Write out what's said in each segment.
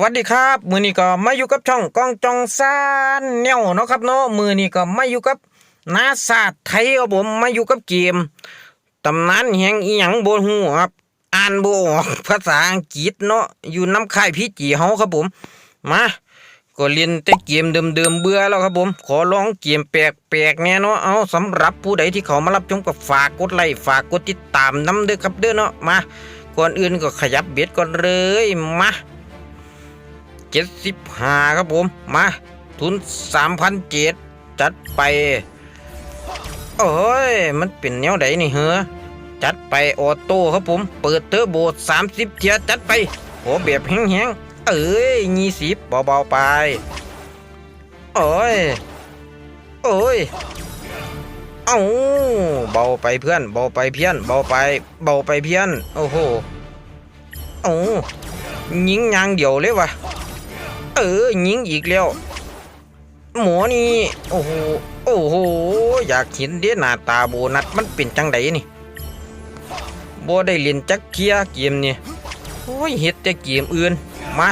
วัสดีครับ มือนี้ก็มาอยู่กับช่องกองจองซานแนวเนาะครับเนาะมือนี้ก็มาอยู่กับนาซาไทยครับผมมาอยู่กับเกมตำนานแห่งอีหยังโบหูครับ อ่านบออกภาษาอังกฤษเนาะอยู่น้ำค่ายพี่จีเฮาครับผม มาก็เล่นแต่เกมเดิมๆเบื่อแล้วครับผม ขอลองเกมแปลกๆแน่เนาะเอาสำหรับผู้ใดที่เขามารับชมก็ฝากกดไลค์ฝากกดติดตามน้ำเด้อครับเด้อเนาะมาก่อนอื่นก็ขยับเบ็ดก่อนเลยมา เจ็ดสิบห้าครับผม มา ทุนสามพันเจ็ดจัดไป โอ้ย มันเป็นแนวไหนนี่เหรอจัดไปออโต้ครับผม เปิดเทอร์โบสามสิบเทียจัดไปโหแบบแห้งๆ เอ้ยยี่สิบเบาๆไป โอ้ย โอ้ย เอ้าเบาไปเพื่อน เบาไปเพี้ยน เบาไป เบาไปเพี้ยน โอ้โห เอ้ายิงยางเดียวเลยวะ เออยิงอีกแล้วหมอนี่โอ้โหโอ้โหอยากเห็นเด้หน้าตาโบนัสมันเป็นจังไดนี่โบได้เล่นจักเกียเกมนี่โอ้ยเฮ็ดแต่เกมอื่นมา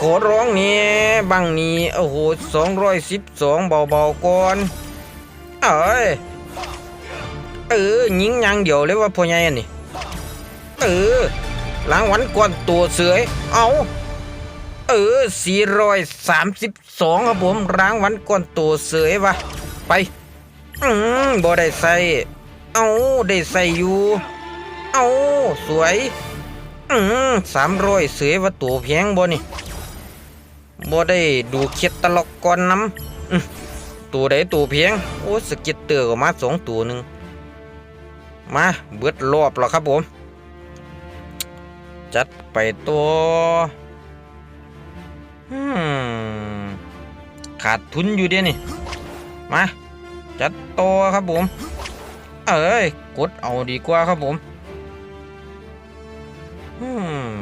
ขอร้องเนี่ยบังนี้โอ้โหสองร้อยสิบสองเบาๆก่อนเอ้ยเออยิงยางเดียวเลยว่าพ่อใหญ่นี่เออหลังวันก่อนตัวเสือยเอา เออสี่ร้อยสามสิบสองครับผมล้างวันก่อนตัวเสือยวะไป อืมบ่ได้ใส่ เอาได้ใส่อยู่ เอาสวย อืมสามร้อยเสือว่าตัวแพงบ่นี่บ่ได้ดูเคล็ดตลกก่อนน้ำตัวใดตัวเพียง โอ้สกิตเตอร์ก็มาสองตัวหนึ่งมาเบิดรอบแล้วครับผม จัดไปตัว ขาดทุนอยู่เดียนี่ มา จัดตัวครับผม เอ้ย กดเอาดีกว่าครับผมอืม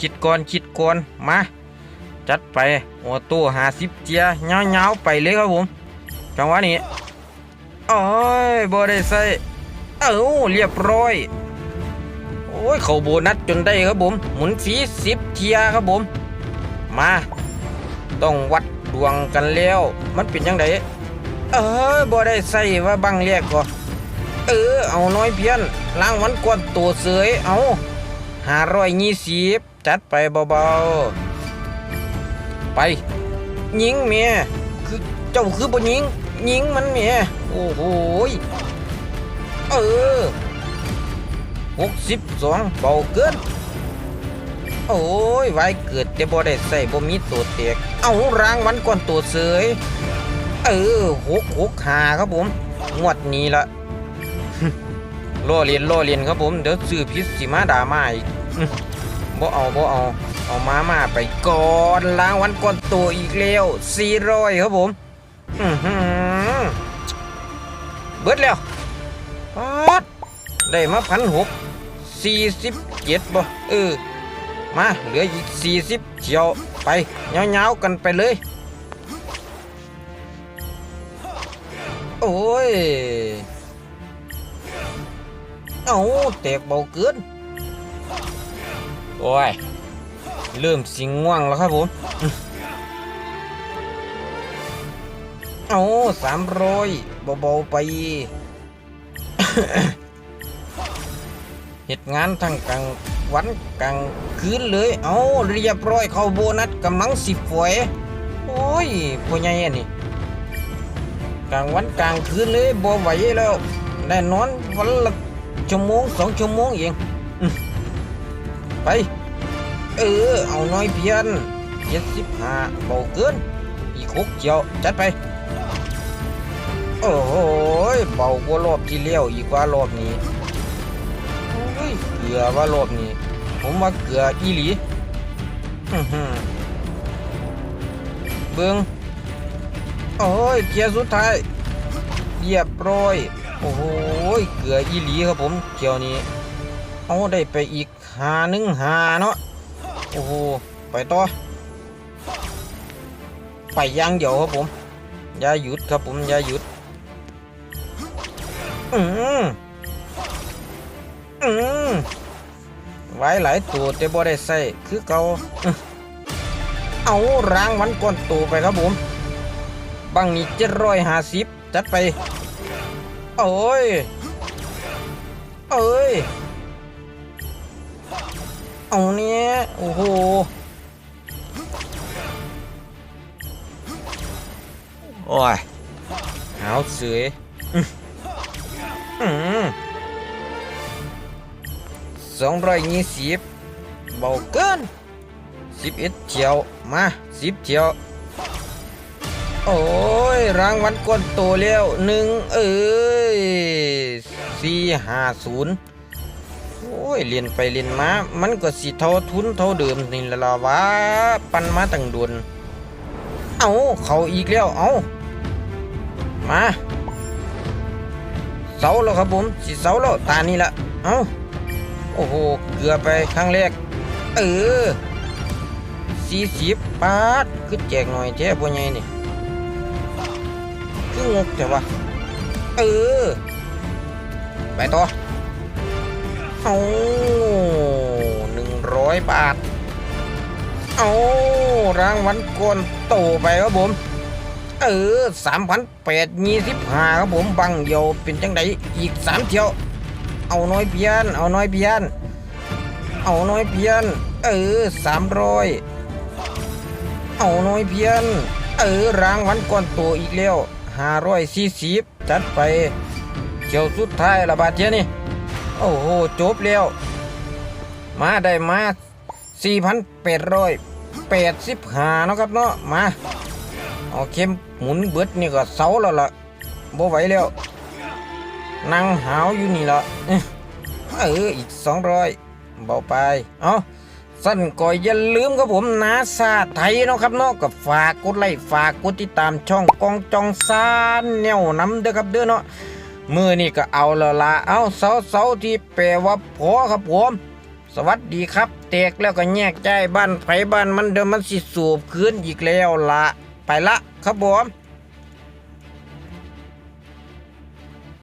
คิดก่อนคิดก่อน มา จัดไปออโต้หาสิบเจียเงาๆไปเลยครับผม จังหวะนี้โอ้ยบ่ได้ใส่เอ้าเรียบร้อยโอ้ยเขาโบนัสจนได้ครับผม หมุนฟีสิบเทียครับผม มา ต้องวัดดวงกันแล้ว มันเป็นยังไงเออบ่ได้ใส่ว่าบังเรียกก็เออ เอาน้อยเพี้ยนล้างวันก่อนตัวเสยเอาห้าร้อยยี่สิบจัดไปเบาๆ ไปยิงเมียคือเจ้าคือบ่ยิงยิงมันเมียโอ้โหเออหกสิบสองเบาเกิน โอ้ยไว้เกิดแต่บ่ได้ใส่บ่มีตัวเตกเอารางวันก่อนตัวเสย เออหกหกหาครับผม งวดนี้ละล่อเลียนล่อเลียนครับผม เดี๋ยวซื้อพิษสิมาด่ามาอีกบ่เอาบ่เอา เอามามาไปก่อนล้างวันก่อนตัวอีกแล้วสี่ร้อยครับผมเบิดแล้วปัดได้มาพันหกสี่สิบเจ็ดบ่เออ มาเหลืออีกสี่สิบเที่ยวไปเงาๆกันไปเลย โอ้ย เอาแตกเบาเกิน โอ้ย เริ่มสิงง่วงแล้วครับผม เอาสามร้อยเบาๆไปเหตุงานทั้งกลาง วันกลางคืนเลย เอาเรียบร้อยเข้าโบนัสกำลังสิบฝวยโอ้ยพ่อใหญ่นี่กลางวันกลางคืนเลยบ่ไหวแล้วได้นอนวันละชั่วโมงสองชั่วโมงเองไป เออ เอาน้อยเพียนเจ็ดสิบห้าเบาเกิน อีกหกเจียวจัดไป โอ้โหยเบากว่ารอบที่แล้วอีกว่ารอบนี้ ลือว่ารอบนี้ ผมว่าเกลืออีหลีเบิ้งโอ้ยเกียร์สุดท้ายเรียบร้อย โอ้โหเกลืออีหลีครับผมเที่ยวนี้เอาได้ไปอีกหาหนึ่งหาเนาะโอ้โหไปต่อไปยางเดียวครับผมอย่าหยุดครับผมอย่าหยุดอืมอืม ไว้หลายตัวแต่บ่ได้ใส่คือเกาเอารางวัลก้อนโตไปครับผมบังนี้เจ็ดร้อยห้าสิบจัดไป โอ้ย เอ้ย เอาเนี้ยโอ้โห โอ้ยหาเสือยอื้ออืม สองร้อยยี่สิบเบาเกินสิบเอ็ดเที่ยวมาสิบเที่ยว โอ้ยรางวัลก้อนโตแล้วหนึ่งเอ้ยสี่ห้าศูนย์โอ้ยเรียนไปเรียนมา มันก็สิเท่าทุนเท่าเดิมนี่ละละวะปันมาตั้งโดนเอาเขาอีกแล้วเอามาเสาแล้วครับผมสิเสาแล้วตานี่ละเอา อ้โห เกือบไปครั้งแรก เออสี่สิบบาทคือแจกหน่อยแท้พ่อใหญ่นี่คืองกแต่ว่าเออ ไปต่อเอาหนึ่งร้อยบาท เอารางวัลก้อนโตไปครับผม เออสามพันแปดยี่สิบห้าครับผม บังเดียวเป็นจังไดอีกสามเที่ยว เอาน้อยเพียน เอาน้อยเพียน เอาน้อยเพียน เออสามร้อยเอาน้อยเพียน เออรางวัลก้อนโตอีกแล้วห้าร้อยสี่สิบจัดไปเที่ยวสุดท้ายละบาทเทียนี่ โอ้โหจบแล้ว มาได้มา4,885เนาะครับเนาะมาเอาเข็มหมุนเบิดนี่ก็เสาแล้วล่ะบ่ไหวแล้ว นั่งหาวอยู่นี่ละเอ้ยเอออีก200เบาไป เอาสั้นก็อย่าลืมครับผมนาซาไทยเนาะครับเนาะก็ฝากกดไลค์ฝากกดติดตามช่องกองจองซานแนวน้ำเด้อครับเด้อเนาะมือนี่ก็เอาละละเอาเสาเสาที่แปลว่าพอครับผม สวัสดีครับ แตกแล้วก็แยกใจบ้านไผบ้านมันเดิมมันสิสูบคืนอีกแล้วละไปละครับผม